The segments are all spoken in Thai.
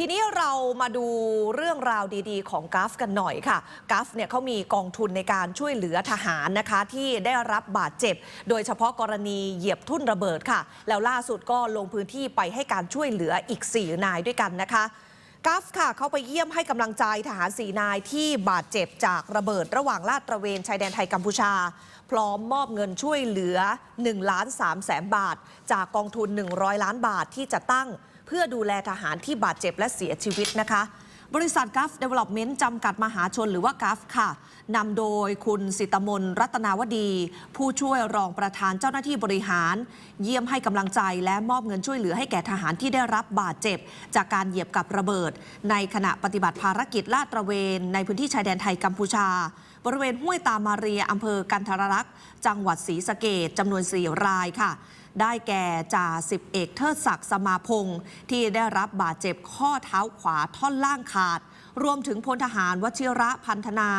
ทีนี้เรามาดูเรื่องราวดีๆ ของกัฟกันหน่อยค่ะกัฟเนี่ยเขามีกองทุนในการช่วยเหลือทหารนะคะที่ได้รับบาดเจ็บ โดยเฉพาะกรณีเหยียบทุ่นระเบิดค่ะ แล้วล่าสุดก็ลงพื้นที่ไปให้การช่วยเหลืออีก 4 นายด้วยกันนะคะกัฟค่ะเขาไปเยี่ยมให้กำลังใจทหาร4นายที่บาดเจ็บจากระเบิดระหว่างลาดตระเวนชายแดนไทยกัมพูชา พร้อมมอบเงินช่วยเหลือ1ล้าน3แสนบาท จากกองทุน 100 ล้านบาทที่จะตั้ง เพื่อดูแลทหารที่บาดเจ็บและเสียชีวิตนะคะ บริษัทกัฟเดเวล็อปเมนต์จำกัดมหาชนหรือว่ากัฟค่ะนำโดยคุณสิตมนรัตนาวดี ผู้ช่วยรองประธานเจ้าหน้าที่บริหาร เยี่ยมให้กำลังใจและมอบเงินช่วยเหลือให้แก่ทหารที่ได้รับบาดเจ็บ จากการเหยียบกับระเบิด ในขณะปฏิบัติภารกิจลาดตระเวน ในพื้นที่ชายแดนไทยกัมพูชา บริเวณห้วยตามาเรียอำเภอกันทรรักษ์ จังหวัดศรีสะเกดจำนวน 4 รายค่ะ ได้แก่จ่าสิบเอกเทิดศักดิ์สมาพงศ์ที่ได้รับบาดเจ็บข้อเท้าขวาท่อนล่างขาด รวมถึงพลทหารวชิระพันธนา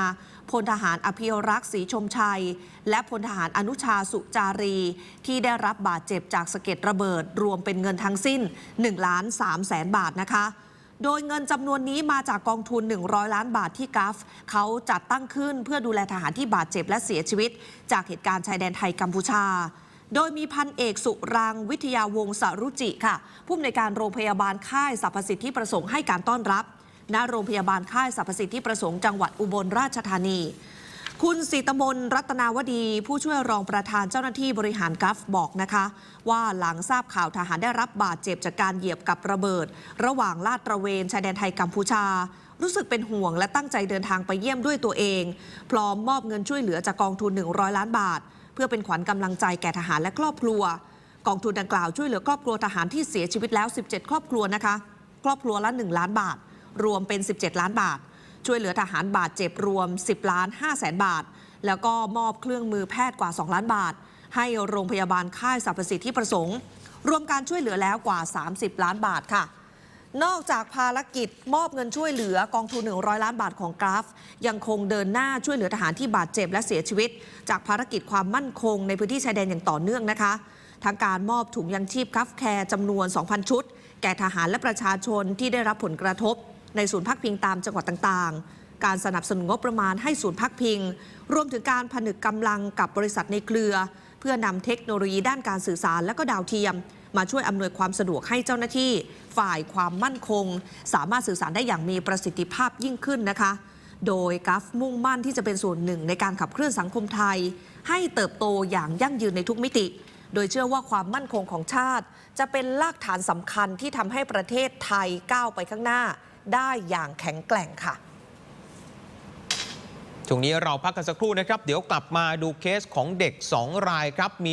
พลทหารอภิรักษ์ศรีชมชัย และพลทหารอนุชาสุจารี ที่ได้รับบาดเจ็บจากสะเก็ดระเบิด รวมเป็นเงินทั้งสิ้น1ล้าน3แสนบาทนะคะโดยเงินจำนวนนี้มาจากกองทุน 100 ล้านบาทที่กัฟเขาจัดตั้งขึ้นเพื่อดูแลทหารที่บาดเจ็บและเสียชีวิต จากเหตุการณ์ชายแดนไทยกัมพูชา โดยมีพันเอกสุรังวิทยาวงศรุจิค่ะ ผู้อำนวยการโรงพยาบาลค่ายสรรพสิทธิประสงค์ให้การต้อนรับ ณ โรงพยาบาลค่ายสรรพสิทธิประสงค์จังหวัดอุบลราชธานี คุณสีตมนรัตนาวดี ผู้ช่วยรองประธานเจ้าหน้าที่บริหารกัฟบอกนะคะ ว่าหลังทราบข่าวทหารได้รับบาดเจ็บจากการเหยียบกับระเบิด ระหว่างลาดตระเวนชายแดนไทยกัมพูชารู้สึกเป็นห่วงและตั้งใจเดินทางไปเยี่ยมด้วยตัวเอง พร้อมมอบเงินช่วยเหลือจากกองทุน 100 ล้านบาท พื่อเป็นขวัญกำลังใจแก่ทหารและครอบครัว กองทุนดังกล่าวช่วยเหลือครอบครัวทหารที่เสียชีวิตแล้ว 17 ครอบครัวนะคะ ครอบครัวละ 1 ล้านบาท รวมเป็น 17 ล้านบาท ช่วยเหลือทหารบาดเจ็บรวม 10 ล้าน5แสนบาท แล้วก็มอบเครื่องมือแพทย์กว่า 2 ล้านบาท ให้โรงพยาบาลค่ายสรรพสิทธิประสงค์ รวมการช่วยเหลือแล้วกว่า 30 ล้านบาทค่ะ นอกจากภารกิจมอบเงินช่วยเหลือกองทุน 100 ล้านบาทของกราฟ ยังคงเดินหน้าช่วยเหลือทหารที่บาดเจ็บและเสียชีวิต จากภารกิจความมั่นคงในพื้นที่ชายแดนอย่างต่อเนื่องนะคะทางการมอบถุงยังชีพกราฟแคร์จำนวน 2,000 ชุด แก่ทหารและประชาชนที่ได้รับผลกระทบ ในศูนย์พักพิงตามจังหวัดต่างๆ การสนับสนุนงบประมาณให้ศูนย์พักพิง รวมถึงการผนึกกำลังกับบริษัทในเครือ เพื่อนำเทคโนโลยีด้านการสื่อสารและก็ดาวเทียม มาช่วยอำนวยความสะดวกให้เจ้าหน้าที่ฝ่ายความมั่นคง สามารถสื่อสารได้อย่างมีประสิทธิภาพยิ่งขึ้นนะคะ โดยกัฟมุ่งมั่นที่จะเป็นส่วนหนึ่งในการขับเคลื่อนสังคมไทย ให้เติบโตอย่างยั่งยืนในทุกมิติ โดยเชื่อว่าความมั่นคงของชาติ จะเป็นรากฐานสำคัญที่ทำให้ประเทศไทยก้าวไปข้างหน้า ได้อย่างแข็งแกร่งค่ะช่วงนี้เราพักกันสักครู่นะครับ เดี๋ยวกลับมาดูเคสของเด็ก 2 รายครับมี